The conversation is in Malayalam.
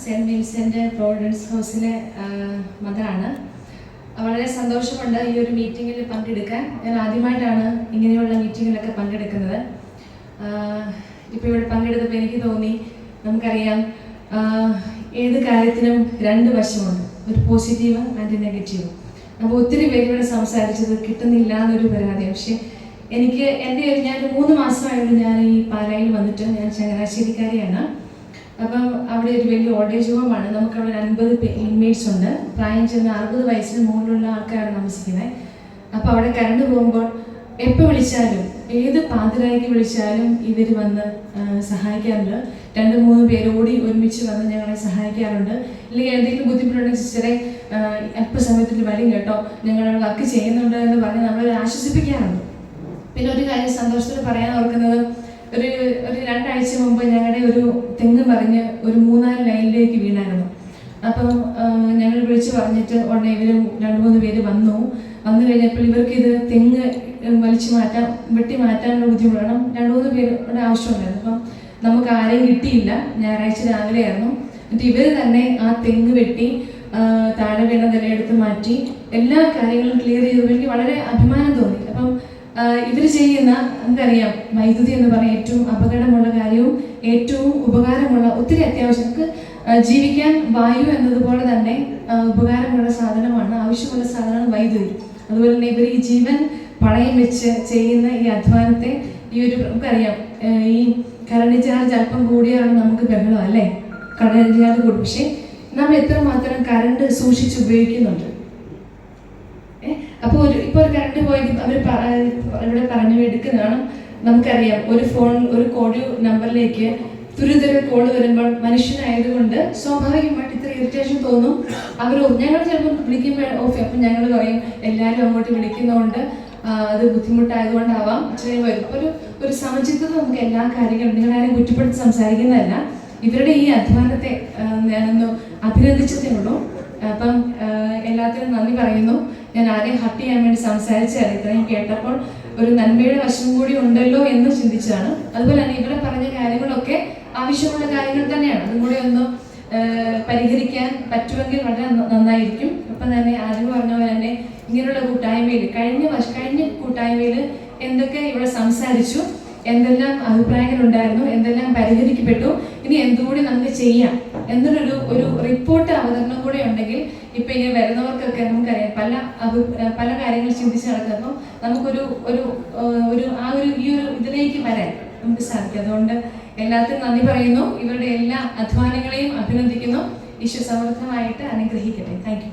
സെന്റ് വിൻസെന്റ് പ്രോവിഡൻസ് ഹൗസിലെ മദറാണ് വളരെ സന്തോഷമുണ്ട് ഈ ഒരു മീറ്റിങ്ങിൽ പങ്കെടുക്കാൻ. ഞാൻ ആദ്യമായിട്ടാണ് ഇങ്ങനെയുള്ള മീറ്റിങ്ങിലൊക്കെ പങ്കെടുക്കുന്നത്. ഇപ്പോൾ ഇവിടെ പങ്കെടുത്തപ്പോൾ എനിക്ക് തോന്നി നമുക്കറിയാം ഏത് കാര്യത്തിനും രണ്ട് വശമുണ്ട്. ഒരു പോസിറ്റീവ് ആൻഡ് നെഗറ്റീവ്. അപ്പോൾ ഒത്തിരി പേര് ഇവിടെ സംസാരിച്ചത് കിട്ടുന്നില്ല എന്നൊരു പരാതി പക്ഷേ എനിക്ക് എന്റെ ഞാൻ മൂന്ന് മാസമായിട്ട് ഞാൻ ഈ പാലായിൽ വന്നിട്ട്. ഞാൻ ചങ്ങനാശ്ശേരിക്കാരിയാണ്. അപ്പം അവിടെ ഒരു വലിയ ഓൾഡേജ് ഹോമാണ്. നമുക്ക് അവിടെ അൻപത് ഇൻമേറ്റ്സ് ഉണ്ട്. പ്രായം ചെന്ന അറുപത് വയസ്സിന് മുകളിലുള്ള ആൾക്കാരാണ് താമസിക്കുന്നത്. അപ്പോൾ അവിടെ കറണ്ട് പോകുമ്പോൾ എപ്പോൾ വിളിച്ചാലും ഏത് പാതിരായിക്ക് വിളിച്ചാലും ഇവർ വന്ന് സഹായിക്കാറുണ്ട്. രണ്ട് മൂന്ന് പേര് ഓടി ഒരുമിച്ച് വന്ന് ഞങ്ങളെ സഹായിക്കാറുണ്ട്. ഇല്ലെങ്കിൽ എന്തെങ്കിലും ബുദ്ധിമുട്ടുണ്ടെങ്കിൽ സിസ്റ്ററെ അല്പസമയത്തിൽ വരും കേട്ടോ. ഞങ്ങൾ വർക്ക് ചെയ്യുന്നുണ്ട് എന്ന് പറഞ്ഞ് നമ്മളെ ആശ്വസിപ്പിക്കാറുണ്ട്. പിന്നെ ഒരു കാര്യം സന്തോഷത്തിൽ പറയാൻ ഓർക്കുന്നത് ഒരു ഒരു രണ്ടാഴ്ച മുമ്പ് ഞങ്ങളുടെ ഒരു തെങ്ങ് പറഞ്ഞ് ഒരു മൂന്നാൽ ലൈനിലേക്ക് വീണായിരുന്നു. അപ്പം ഞങ്ങൾ വിളിച്ച് പറഞ്ഞിട്ട് ഉടനെ ഇവർ രണ്ട് മൂന്ന് പേര് വന്നു. വന്നു കഴിഞ്ഞപ്പോൾ ഇവർക്ക് ഇത് തെങ്ങ് വലിച്ചു മാറ്റാൻ വെട്ടി മാറ്റാനുള്ള ബുദ്ധിമുട്ടാണ് രണ്ട് മൂന്ന് പേരുടെ ആവശ്യമുണ്ടായിരുന്നു. അപ്പം നമുക്ക് ആരെയും കിട്ടിയില്ല. ഞായറാഴ്ച രാവിലെ ആയിരുന്നു. എന്നിട്ട് ഇവർ തന്നെ ആ തെങ്ങ് വെട്ടി താഴെ വീണ നിലയെടുത്ത് മാറ്റി. എല്ലാ കാര്യങ്ങളും ക്ലിയർ ചെയ്തു എനിക്ക് വളരെ അഭിമാനം തോന്നി. ഇവർ ചെയ്യുന്ന നമുക്കറിയാം വൈദ്യുതി എന്ന് പറയുന്ന ഏറ്റവും അപകടമുള്ള കാര്യവും ഏറ്റവും ഉപകാരമുള്ള ഒത്തിരി അത്യാവശ്യം നമുക്ക് ജീവിക്കാൻ വായു എന്നതുപോലെ തന്നെ ഉപകാരമുള്ള സാധനമാണ് ആവശ്യമുള്ള സാധനമാണ് വൈദ്യുതി. അതുപോലെ തന്നെ ഇവർ ഈ ജീവൻ പണയം വെച്ച് ചെയ്യുന്ന ഈ അധ്വാനത്തെ ഈ ഒരു നമുക്കറിയാം ഈ കറണ്ട് ചാർജ് അല്പം കൂടിയാണ് നമുക്ക് ബഹളം അല്ലേ? കറണ്ട് ചാർജ് കൂടും. പക്ഷേ നമ്മൾ എത്രമാത്രം കറണ്ട് സൂക്ഷിച്ച് ഉപയോഗിക്കുന്നുണ്ട്? അപ്പോൾ ഒരു ഇപ്പോൾ കറണ്ട് പോയി അവർ ഇവിടെ പറഞ്ഞു എടുക്കുന്നതാണ് നമുക്കറിയാം. ഒരു ഫോൺ ഒരു കോഡ് നമ്പറിലേക്ക് തുരിതര കോൾ വരുമ്പോൾ മനുഷ്യനായതുകൊണ്ട് സ്വാഭാവികമായിട്ട് ഇത്ര ഇറിറ്റേഷൻ തോന്നും. അവർ ഞങ്ങൾ ചിലപ്പോൾ വിളിക്കുമ്പോൾ ഓക്കെ അപ്പം ഞങ്ങൾ പറയും എല്ലാവരും അങ്ങോട്ട് വിളിക്കുന്നതുകൊണ്ട് അത് ബുദ്ധിമുട്ടായതുകൊണ്ടാവാം. ഇച്ചിരി വരും ഒരു ഒരു സമചിത്തത നമുക്ക് എല്ലാ കാര്യങ്ങളും നിങ്ങളാരും കുറ്റപ്പെടുത്തി സംസാരിക്കുന്നതല്ല. ഇവരുടെ ഈ അധ്വാനത്തെ ഞാനൊന്ന് അഭിനന്ദിച്ചതേ ഉള്ളൂ. അപ്പം എല്ലാത്തിനും നന്ദി പറയുന്നു. ഞാൻ ആരെയും ഹർട്ട് ചെയ്യാൻ വേണ്ടി സംസാരിച്ചതാണ് ഇത്രയും കേട്ടപ്പോൾ ഒരു നന്മയുടെ വശം കൂടി ഉണ്ടല്ലോ എന്ന് ചിന്തിച്ചാണ്. അതുപോലെ തന്നെ ഇവിടെ പറഞ്ഞ കാര്യങ്ങളൊക്കെ ആവശ്യമുള്ള കാര്യങ്ങൾ തന്നെയാണ്. അതും കൂടി ഒന്ന് പരിഹരിക്കാൻ പറ്റുമെങ്കിൽ വളരെ നന്നായിരിക്കും. അപ്പം തന്നെ ആദ്യം പറഞ്ഞ പോലെ തന്നെ ഇങ്ങനെയുള്ള കൂട്ടായ്മയിൽ കഴിഞ്ഞ വർഷ കഴിഞ്ഞ കൂട്ടായ്മയിൽ എന്തൊക്കെ ഇവിടെ സംസാരിച്ചു എന്തെല്ലാം അഭിപ്രായങ്ങൾ ഉണ്ടായിരുന്നു എന്തെല്ലാം പരിഹരിക്കപ്പെട്ടു ഇനി എന്തുകൂടി നമുക്ക് ചെയ്യാം എന്നൊരു ഒരു റിപ്പോർട്ട് അവതരണം കൂടെ ഉണ്ടെങ്കിൽ ഇപ്പൊ ഇങ്ങനെ വരുന്നവർക്കൊക്കെ നമുക്കറിയാം. പല പല കാര്യങ്ങൾ ചിന്തിച്ച് നടക്കുമ്പോൾ നമുക്കൊരു ഒരു ഒരു ആ ഒരു ഈ ഒരു ഇതിലേക്ക് വരാൻ നമുക്ക് സാധിക്കും. അതുകൊണ്ട് എല്ലാത്തിനും നന്ദി പറയുന്നു. ഇവരുടെ എല്ലാ അധ്വാനങ്ങളെയും അഭിനന്ദിക്കുന്നു. ഈശ്വര സമൃദ്ധമായിട്ട് അനുഗ്രഹിക്കട്ടെ. താങ്ക്